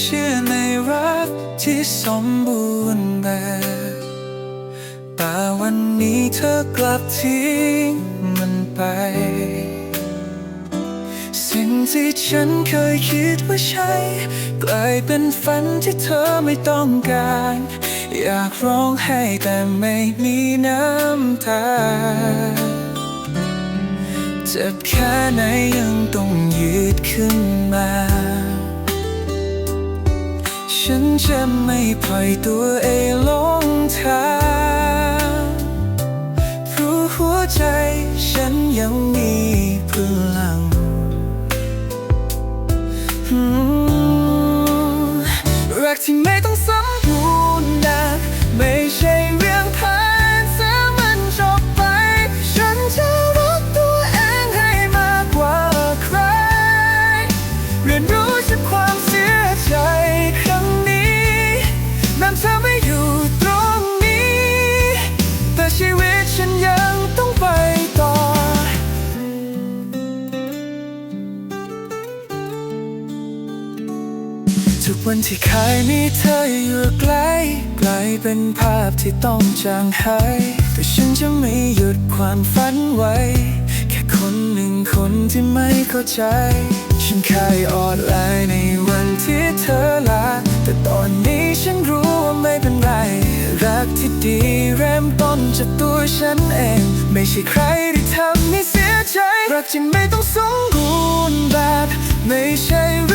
เชื่อในรักที่สมบูรณ์แบบแต่วันนี้เธอกลับทิ้งมันไป สิ่งที่ฉันเคยคิดว่าใช่ กลายเป็นฝันที่เธอไม่ต้องการ อยากร้องไห้แต่ไม่มีน้ำตาเจ็บแค่ไหนยังต้องยืดขึ้นมา ฉันจะไม่ปล่อยตัวเองลงทาง วันที่เคยมีเธออยู่ใกล้กลายเป็นภาพที่ต้องจางหายแต่ฉันจะไม่หยุดความฝันไว้ แค่คนหนึ่งคนที่ไม่เข้าใจ ฉันเคยอ่อนแอในวันที่เธอลา แต่ตอนนี้ฉันรู้ว่าไม่เป็นไร รักที่ดีเริ่มต้นจากตัวฉันเอง ไม่ใช่ใครที่ทำให้เสียใจ รักที่ไม่ต้องสมบูรณ์แบบไม่ใช่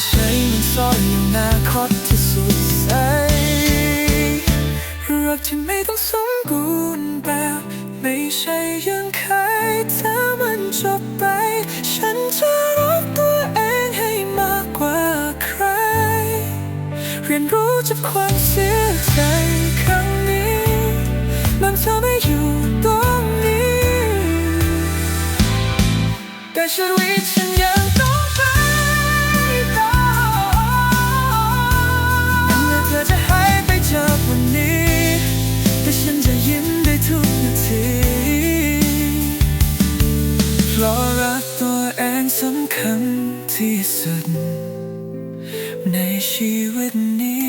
จะใช้มันซ่อนอนาคตที่สุดใสรักที่ไม่ต้องสมบูรณ์แบบ ไม่ใช่ยังเคยถ้ามันจบไป ฉันจะรักตัวเองให้มากกว่าใคร เรียนรู้จากความเสียใจครั้งนี้มันเธอไม่อยู่ตรงนี้แต่ฉัน คำที่สุด ในชีวิตนี้